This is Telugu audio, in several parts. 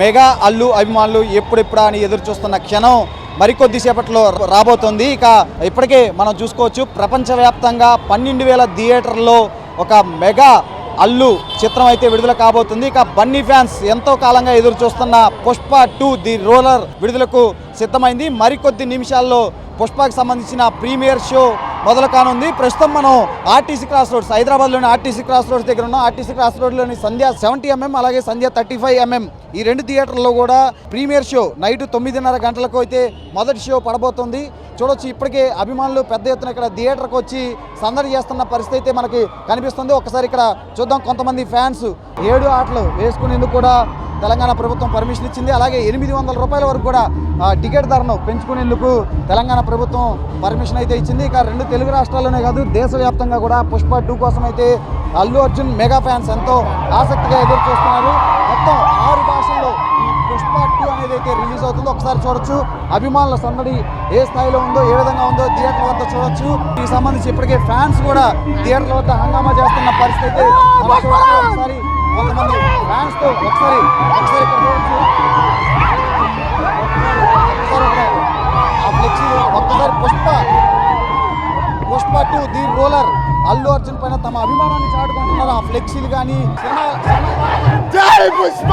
మెగా అల్లు అభిమానులు ఎప్పుడెప్పుడా అని ఎదురు చూస్తున్న క్షణం మరికొద్దిసేపట్లో రాబోతోంది. ఇక ఇప్పటికే మనం చూసుకోవచ్చు ప్రపంచవ్యాప్తంగా పన్నెండు వేల థియేటర్లో ఒక మెగా అల్లు చిత్రం అయితే విడుదల కాబోతుంది. ఇక బన్నీ ఫ్యాన్స్ ఎంతో కాలంగా ఎదురు చూస్తున్న పుష్ప టూ ది రోలర్ విడుదలకు సిద్ధమైంది. మరికొద్ది నిమిషాల్లో పుష్పకి సంబంధించిన ప్రీమియర్ షో మొదలు కానుంది. ప్రస్తుతం మనం ఆర్టీసీ క్రాస్ రోడ్స్ హైదరాబాద్లోని ఆర్టీసీ క్రాస్ రోడ్స్ దగ్గర ఉన్నాం. ఆర్టీసీ క్రాస్ రోడ్లోని సంధ్య సెవెంటీ ఎంఎం అలాగే సంధ్య థర్టీ ఫైవ్ ఎంఎం ఈ రెండు థియేటర్లో కూడా ప్రీమియర్ షో నైట్ తొమ్మిదిన్నర గంటలకు అయితే మొదటి షో పడబోతుంది. చూడొచ్చు ఇప్పటికే అభిమానులు పెద్ద ఎత్తున ఇక్కడ థియేటర్కి వచ్చి సందడి చేస్తున్న పరిస్థితి అయితే మనకి కనిపిస్తుంది. ఒకసారి ఇక్కడ చూద్దాం కొంతమంది ఫ్యాన్స్. ఏడు ఆటలు వేసుకునేందుకు కూడా తెలంగాణ ప్రభుత్వం పర్మిషన్ ఇచ్చింది. అలాగే ఎనిమిది వందల రూపాయల వరకు కూడా టికెట్ ధరను పెంచుకునేందుకు తెలంగాణ ప్రభుత్వం పర్మిషన్ అయితే ఇచ్చింది. ఇక రెండు తెలుగు రాష్ట్రాల్లోనే కాదు దేశవ్యాప్తంగా కూడా పుష్ప టూ కోసం అయితే అల్లు అర్జున్ మెగా ఫ్యాన్స్ ఎంతో ఆసక్తిగా ఎదురు చూస్తున్నారు మొత్తం ఆరు ఏదైతే రిలీజ్ అవుతుందో ఒకసారి చూడొచ్చు. అభిమానుల సందడి ఏ స్థాయిలో ఉందో ఏ విధంగా ఉందో థియేటర్ వద్ద చూడొచ్చు. దీనికి సంబంధించి ఇప్పటికే ఫ్యాన్స్ కూడా థియేటర్ల వద్ద హంగామా చేస్తున్న పరిస్థితి ఒకసారి కొంతమంది ఫ్యాన్స్తో ఒకసారి ఒకసారి ఆ ఫ్లెక్సీ ఒక్కసారి Pushpa Pushpa two the ruler Allu Arjun పైన తమ అభిమానాన్ని చాటుకుంటున్నారు. ఆ ఫ్లెక్సీలు కానీ జై పుష్ప!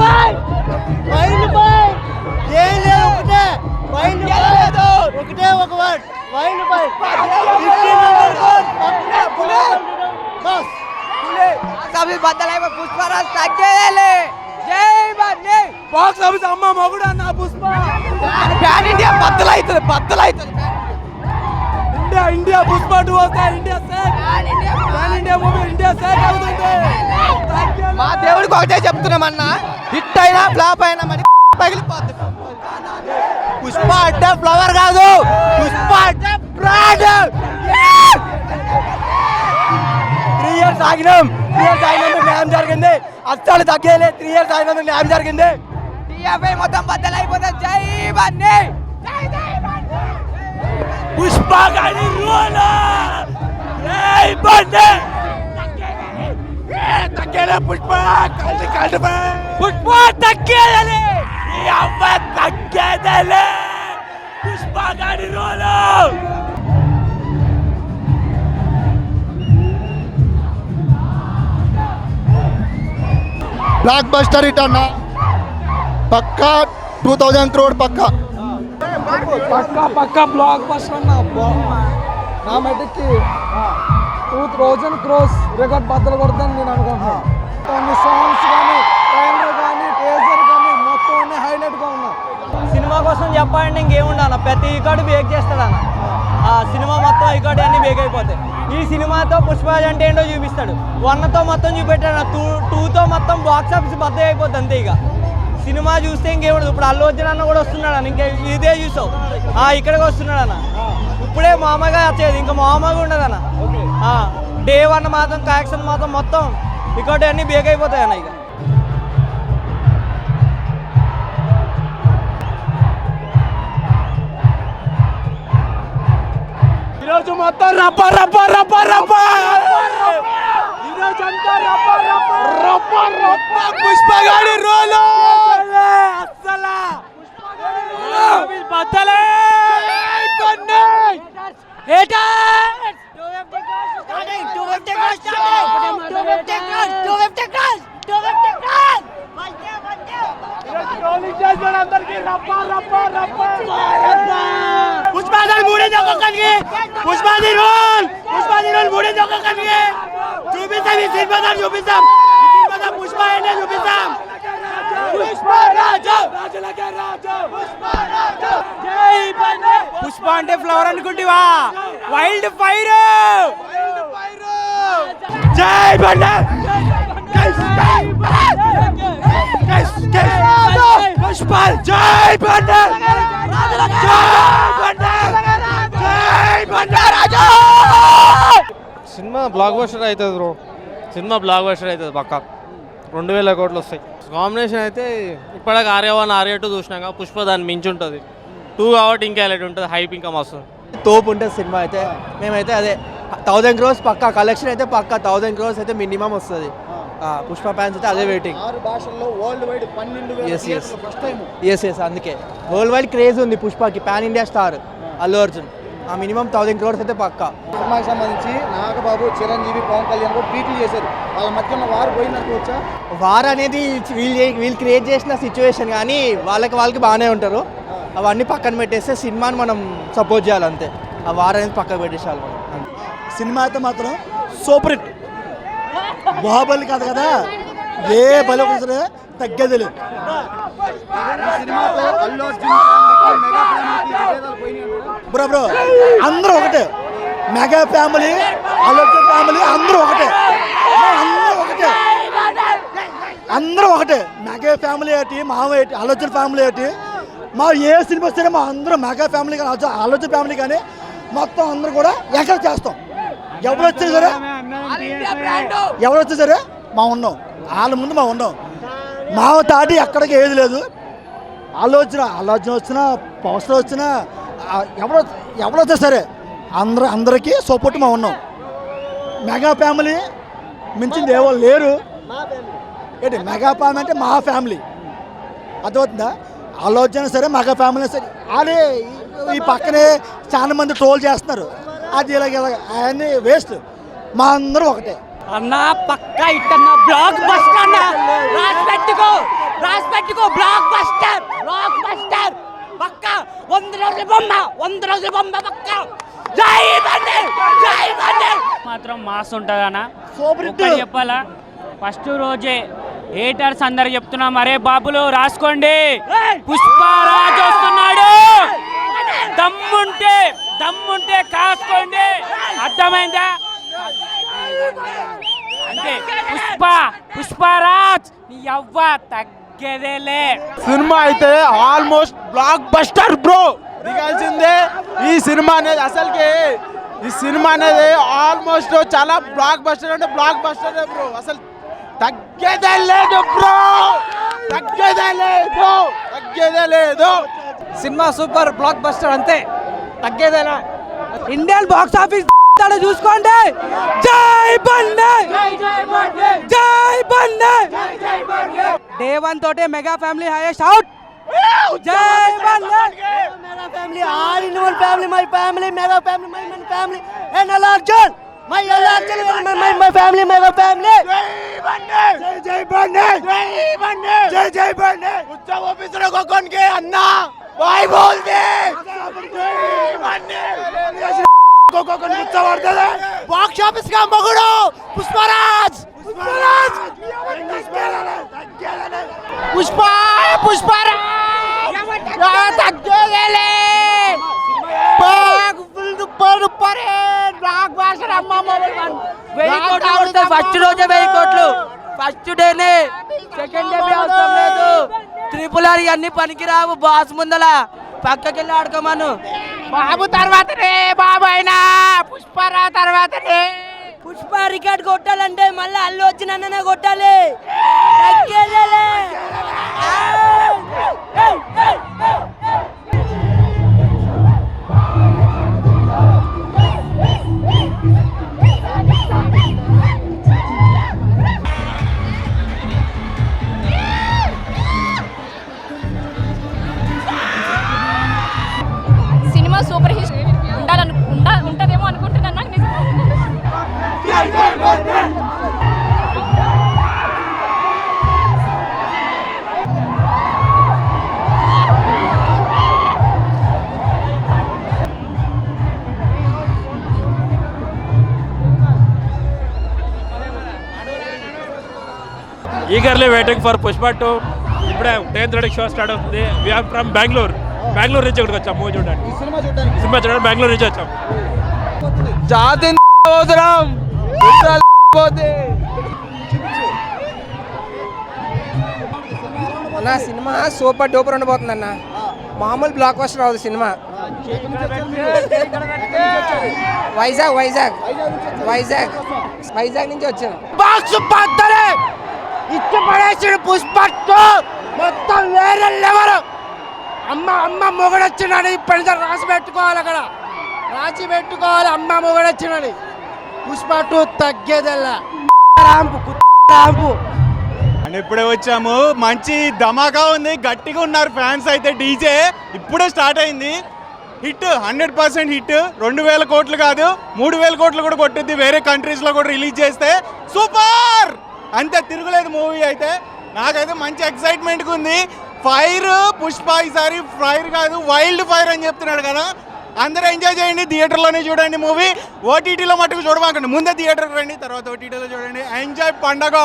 బాయ్ మైలు బాయ్ ఏం లేదు ఒకటే మైలు లేదు ఒకటే ఒక వర్డ్. మైలు బాయ్ బస్. సభి బద్దలైపో పుష్పరాజ్ తగ్గేదేలే జై బన్నీ బాక్స్ ఆఫీస్ అమ్మ మొగుడు అన్న పుష్ప. ప్యాన్ ఇండియా బద్దలైతుంది బద్దలైతుంది. ఇండియా ఇండియా పుష్ప టూ వస్తే India pan India movie India sake అవుతుంది. మా దేవుడికి ఒకటే చెప్తున్నామన్నా హిట్ అయినా ఫ్లాప్ అయినా మరి పగిలిపోద్ది. పుష్ప అంటే ఫ్లవర్ కాదు. పుష్ప అంటే బ్రాండ్. త్రీ ఇయర్స్ ఆగినాం. త్రీ ఇయర్స్ ఆగినందుకు న్యాయం జరిగింది. అస్సలు తగ్గేలే. త్రీ ఇయర్స్ ఆగినందుకు న్యాయం జరిగింది. టీఎఫ్ఐ మొత్తం బద్దలైపోతుంది జై బన్నీ పుష్ప గారి రోలా రేయ్ బండే. తగ్గేలే పుష్ప కలిసి కలిసి పుష్ప తగ్గేదలే ఈ అమ్మ తగ్గేదలే పుష్ప గారి రోలా బ్లాక్ బస్టర్ హిట్ అన్న పక్కా టూ థౌజండ్ క్రోడ్ పక్కా పక్క పక్క బ్లాక్ బస్టర్ అన్న నా మెటిక్కి టూ థౌజండ్ క్రోస్ రికార్డ్ బద్దలు కొడతాను నేను అనుకుంటున్నాను కొన్ని సాంగ్స్ కానీ ట్రైలర్ కానీ టేజర్ కానీ మొత్తం అన్ని హైలైట్గా ఉన్నాయి. సినిమా కోసం చెప్పాలంటే ఇంకేముండన్న ప్రతి రికార్డు బేక్ చేస్తాడన్న ఆ సినిమా మొత్తం రికార్డు అన్ని బేక్ అయిపోతాయి. ఈ సినిమాతో పుష్పరాజ్ అంటే ఏంటో చూపిస్తాడు. వన్తో మొత్తం చూపెట్టాడు టూ టూతో మొత్తం బాక్స్ ఆఫీస్ బద్ద అయిపోద్ది అంతే ఇక. సినిమా చూస్తే ఇంకేముండదు. ఇప్పుడు అల్లు అర్జున్ అన్న కూడా వస్తున్నాడు అన్న. ఇంకా ఇదే చూసావు. ఆ ఇక్కడికి వస్తున్నాడు అన్న. ఇప్పుడే మామగా వచ్చేది. ఇంకా మామగా ఉండదు అన్న. డే వన్ మాత్రం కలెక్షన్ మాత్రం మొత్తం రికార్డు అన్ని బేక్ అయిపోతాయి అన్న ఇక. ఈరోజు మొత్తం రప్ప రప్ప రప్ప రప్ప! ఈరోజు అంతా రప్ప రప్ప రప్ప రప్ప పుష్ప గారి రోలు అస్సలా బద్దలే పుష్పాది మూడే ఒక్కొక్కరికి పుష్పాది రోల్ పుష్పాది రోల్ మూడే ఒక్కొక్కరికి చూపిస్తాం ఈ సినిమా చూపిస్తాం ఈ సినిమా పుష్ప ఏంటో చూపిస్తాం పుష్పరాజు రాజులకే రాజు పుష్పరాజు జై బండే పుష్ప అంటే ఫ్లవర్ అనుకుంటివా వైల్డ్ ఫైర్ జై బండే పుష్ప బ్లాక్ బస్టర్ అవుతుంది బ్రో సినిమా బ్లాక్ బస్టర్ అవుతుంది పక్క. రెండు వేల కోట్లు వస్తాయి. కాంబినేషన్ అయితే ఇప్పటికి ఆర్య వన్ ఆర్య టూ చూసినాక పుష్ప దాన్ని మించి ఉంటుంది. టూ కాబట్టి ఇంకా ఎలాంటి ఉంటుంది హైప్ ఇంకా మస్తు. తోపు ఉంటుంది సినిమా అయితే మేమైతే అదే. థౌజండ్ క్రోర్స్ పక్కా కలెక్షన్ అయితే పక్కా థౌజండ్ క్రోర్స్ అయితే మినిమం వస్తుంది. పుష్ప ఫ్యాన్స్ అయితే అదే వెయిటింగ్ ఆరు భాషల్లో వరల్డ్ వైడ్ పన్నెండు Yes, yes. First time yes yes అందుకే. వరల్డ్ వైడ్ క్రేజ్ ఉంది పుష్పకి pan India star Allu Arjun. ఆ మినిమం థౌజండ్ క్రోర్స్ అయితే పక్కా. సినిమాకి సంబంధించి నాగబాబు చిరంజీవి పవన్ కళ్యాణ్ కూడా ట్వీట్లు చేశారు. వాళ్ళ మధ్య వారు పోయిందనుకోవచ్చా వార్ అనేది వీళ్ళు వీళ్ళు క్రియేట్ చేసిన సిచ్యువేషన్ కానీ వాళ్ళకి వాళ్ళకి బాగానే ఉంటారు. అవన్నీ పక్కన పెట్టేస్తే సినిమాని మనం సపోర్ట్ చేయాలి అంతే. ఆ వార్ అనేది పక్కన పెట్టేసాలి మనం. అంతే. సినిమా అయితే మాత్రం సూపర్ హిట్. బాహుబలి కాదు కదా? ఏ బలి తగ్గేది లేదు. సినిమాతో అల్లు అర్జున్ బ్రో బ్రో అందరూ ఒకటే. మెగా ఫ్యామిలీ అలోక ఫ్యామిలీ అందరూ ఒకటే. అందరూ ఒకటే. అందరూ ఒకటే. మెగా ఫ్యామిలీ ఏంటి మామ ఏంటి ఆలోచన ఫ్యామిలీ ఏంటి మా ఏ సినిమా సరే మా అందరూ మెగా ఫ్యామిలీ కానీ ఆలోచన- ఫ్యామిలీ కానీ మొత్తం అందరూ కూడా ఎక్కడ చేస్తాం? ఎవరు వచ్చే సరే? ఎవరు వచ్చే సరే? మా ఉన్నాం. వాళ్ళ ముందు మా ఉన్నాం. మా తాటి ఎక్కడికి ఏది లేదు. ఆలోచన ఆలోచన వచ్చినా పోస్టర్ వచ్చినా ఎవరు ఎవరైతే సరే అందరూ అందరికీ సపోర్ట్ మా ఉన్నాం. మెగా ఫ్యామిలీ మించింది ఏవో లేరు. ఏంటి మెగా ఫ్యామిలీ అంటే మా ఫ్యామిలీ. అర్థమవుతుందా? ఆలోచన సరే మెగా ఫ్యామిలీ సరే. అదే ఈ పక్కనే చాలా మంది ట్రోల్ చేస్తున్నారు. అది ఇలాగ ఇలాగ. అవన్నీ వేస్ట్ మా అందరూ ఒకటే. అన్న పక్క ఇట్టన్న. బ్లాక్ బస్టర్ అన్న. రాసి పెట్టుకో. రాసి పెట్టుకో. బ్లాక్ బస్టర్ బ్లాక్ బస్టర్ పక్క. వంద రోజుల బొమ్మ వంద రోజుల బొమ్మ పక్క జై బండి జై బండి మాత్రం మాస్ ఉంటుంది అన్న సూపర్ ఒక్కటి హిట్ చెప్పాలా? ఫస్ట్ రోజే హేటర్స్ అందరు చెప్తున్నా మరే బాబులు రాసుకోండి. పుష్పరాజ్ వస్తున్నాడు. దమ్ముంటే దమ్ముంటే కాసుకోండి. అర్థమైందా? అంటే పుష్ప పుష్పరాజ్ నీ అవ్వ తగ్గేదేలే సినిమా అయితే ఆల్మోస్ట్ బ్లాక్ బస్టర్ బ్రో దిగాల్సిందే. ఈ సినిమా అనేది అసలుకి ఈ సినిమా అనేది ఆల్మోస్ట్ చాలా బ్లాక్ బస్టర్ అంటే బ్లాక్ బస్టర్ బ్రో అసలు తగ్గేదే లేదు బ్రో తగ్గేదే లేదు తగ్గేదే లేదు. సినిమా సూపర్ బ్లాక్ బస్టర్ అంతే. తగ్గేదేలా. ఇండియన్ బాక్స్ ఆఫీస్ చూసుకోండి. జై బండి. జై బండి. డే వన్ తోటే మెగా ఫ్యామిలీ హైయెస్ట్ అవుట్. జై బండి. Mega family all in one family my family mega family my my family. And Allu Arjun my Allu Arjun my my my family mega family. జై జై బండి. జై బండి జై జై బండి. ఉత్సవ ఆఫీసర్ కొనుక్కోనికి అన్న. బాయ్ బోల్ దే జై బండి. కొనుక్కోనికి ఉత్సవ బాక్స్ ఆఫీస్గా మగుడు పుష్పరాజ్ పుష్పరాజ్ పుష్ప పుష్పరాజ్ తగ్గేదేలే వెయ్యి కోట్లు ఫస్ట్ రోజే వెయ్యి కోట్లు ఫస్ట్ డేనే సెకండ్ డే అవసరం లేదు ట్రిపుల్ ఆర్ అన్ని పనికిరావు బాస్ ముందల పక్కకెళ్ళి ఆడుకోమను బాబు తర్వాతనే బాబు అయినా. పుష్పరా తర్వాతనే పుష్ప రికార్డ్ కొట్టాలంటే మళ్ళీ అల్లు వచ్చిన కొట్టాలి. తగ్గేదేలే. Eagerly waiting for Pushpa two. ఇప్పుడే టెన్త్ రెడీ షో స్టార్ట్ అవుతుంది. We are from Bengaluru Bengaluru నుంచి ఇక్కడికి వచ్చాం. మూవీ చూడడానికి. ఈ సినిమా చూడడానికి. సినిమా చూడడానికి బెంగళూరు నుంచి వచ్చాం. జాతి అవసరం అన్న సినిమా సూపర్ డూపర్ ఉండబోతుంది అన్న మామూలు బ్లాక్ బస్టర్ అవుతుంది సినిమా. వైజాగ్ వైజాగ్. వైజాగ్ వైజాగ్ నుంచి వచ్చాను. బాక్స్ ఇచ్చి పడేసాడు మొత్తం వేరే లెవెల్ అమ్మ అమ్మ మొగడొచ్చినాడు. ఇప్పటి రాసి పెట్టుకోవాలి అక్కడ. రాసి పెట్టుకోవాలి. అమ్మ మొగడొచ్చినాడు. పుష్పట్టు టూ తగ్గేదల్లా. రాంపు రాంపు. ఇప్పుడే వచ్చాము. మంచి ధమాకా ఉంది. గట్టిగా ఉన్నారు ఫ్యాన్స్ అయితే. డీజే ఇప్పుడే స్టార్ట్ అయింది. Hit hundred percent hit. రెండు వేల కోట్లు కాదు మూడు వేల కోట్లు కూడా కొట్టింది వేరే కంట్రీస్లో కూడా రిలీజ్ చేస్తే. సూపర్! అంతే తిరుగులేదు మూవీ అయితే. నాకైతే మంచి ఎక్సైట్మెంట్గా ఉంది. ఫైర్ పుష్ప ఈసారి ఫైర్ కాదు వైల్డ్ ఫైర్ అని చెప్తున్నాడు కదా. అందరూ ఎంజాయ్ చేయండి థియేటర్లోనే చూడండి మూవీ. ఓటీటీలో మట్టుకు చూడమాకండి. ముందే థియేటర్కి రండి తర్వాత ఓటీటీలో చూడండి. ఎంజాయ్ పండగ.